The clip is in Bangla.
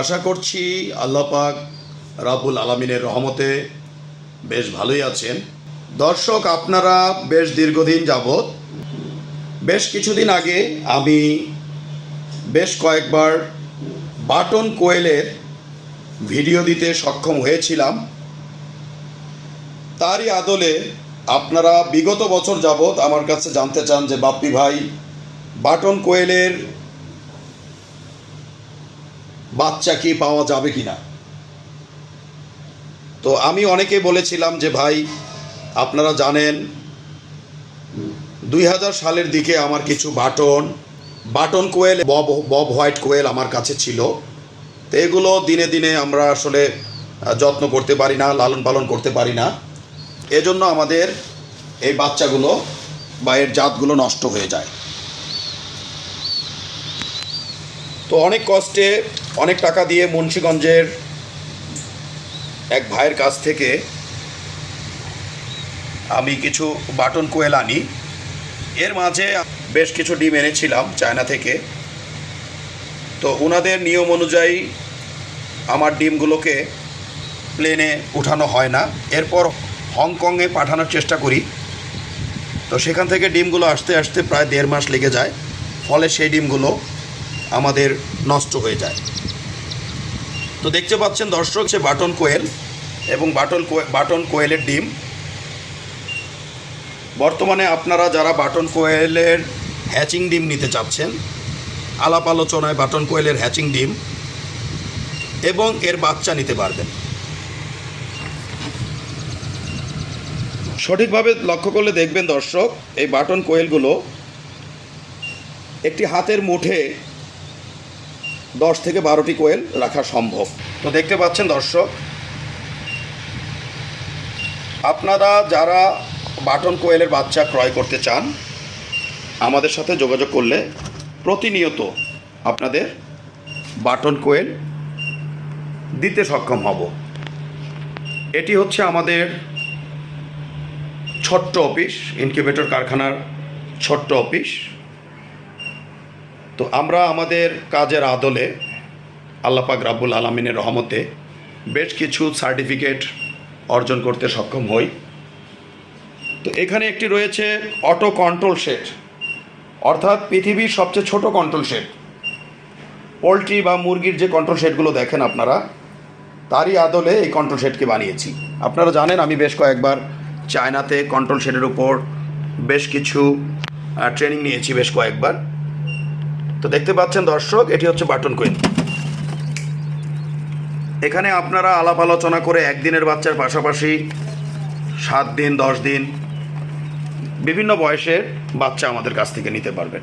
আশা করছি আল্লাহ পাক রাবুল আলমিনের রহমতে বেশ ভালোই আছেন। দর্শক, আপনারা বেশ দীর্ঘদিন যাবৎ, বেশ কিছুদিন আগে আমি বেশ কয়েকবার বাটন কোয়েলের ভিডিও দিতে সক্ষম হয়েছিলাম। তারই আদলে আপনারা বিগত বছর যাবৎ আমার কাছে জানতে চান যে বাপ্পি ভাই বাটন কোয়েলের বাচ্চা কি পাওয়া যাবে কি না তো আমি অনেকে বলেছিলাম যে, ভাই, আপনারা জানেন, দুই হাজার সালের দিকে আমার কিছু বাটন বাটন কোয়েল, বব বব হোয়াইট কোয়েল আমার কাছে ছিল। তো এগুলো দিনে দিনে আমরা আসলে যত্ন করতে পারি না, লালন পালন করতে পারি না। এজন্য আমাদের এই বাচ্চাগুলো বা এর জাতগুলো নষ্ট হয়ে যায়। তো অনেক কষ্টে, অনেক টাকা দিয়ে মুন্সীগঞ্জের এক ভাইয়ের কাছ থেকে আমি কিছু বাটন কোয়েল আনি। এর মাঝে বেশ কিছু ডিম এনেছিলাম চায়না থেকে। তো ওনাদের নিয়ম অনুযায়ী আমার ডিমগুলোকে প্লেনে উঠানো হয় না। এরপর হংকংয়ে পাঠানোর চেষ্টা করি। তো সেখান থেকে ডিমগুলো আসতে আসতে প্রায় দেড় মাস লেগে যায়। ফলে সেই ডিমগুলো আমাদের নষ্ট হয়ে যায়। তো দেখতে পাচ্ছেন দর্শক, সে বাটন কোয়েল এবং বাটন বাটন কোয়েলের ডিম। বর্তমানে আপনারা যারা বাটন কোয়েলের হ্যাচিং ডিম নিতে চাচ্ছেন, আলাপ আলোচনায় বাটন কোয়েলের হ্যাচিং ডিম এবং এর বাচ্চা নিতে পারবেন। সঠিকভাবে লক্ষ্য করলে দেখবেন দর্শক, এই বাটন কোয়েলগুলো একটি হাতের মুঠে দশ থেকে বারোটি কোয়েল রাখা সম্ভব। তো দেখতে পাচ্ছেন দর্শক, আপনারা যারা বাটন কোয়েলের বাচ্চা ক্রয় করতে চান, আমাদের সাথে যোগাযোগ করলে প্রতিনিয়ত আপনাদের বাটন কোয়েল দিতে সক্ষম হব। এটি হচ্ছে আমাদের ছোট্ট অফিস, ইনকিউবেটর কারখানার ছোট্ট অফিস। তো আমরা আমাদের কাজের আদলে আল্লাপাক রাব্বুল আলমিনের রহমতে বেশ কিছু সার্টিফিকেট অর্জন করতে সক্ষম হই। তো এখানে একটি রয়েছে অটো কন্ট্রোল শেড। অর্থাৎ পৃথিবীর সবচেয়ে ছোট কন্ট্রোল শেড। পোলট্রি বা মুরগির যে কন্ট্রোল শেডগুলো দেখেন আপনারা, তারই আদলে এই কন্ট্রোল শেডকে বানিয়েছি। আপনারা জানেন, আমি বেশ কয়েকবার চায়নাতে কন্ট্রোল শেডের উপর বেশ কিছু ট্রেনিং নিয়েছি বেশ কয়েকবার। তো দেখতে পাচ্ছেন দর্শক, এটি হচ্ছে বাটন কুইন। এখানে আপনারা আলাপ আলোচনা করে একদিনের বাচ্চার পাশাপাশি সাত দিন, দশ দিন বিভিন্ন বয়সের বাচ্চা আমাদের কাছ থেকে নিতে পারবেন।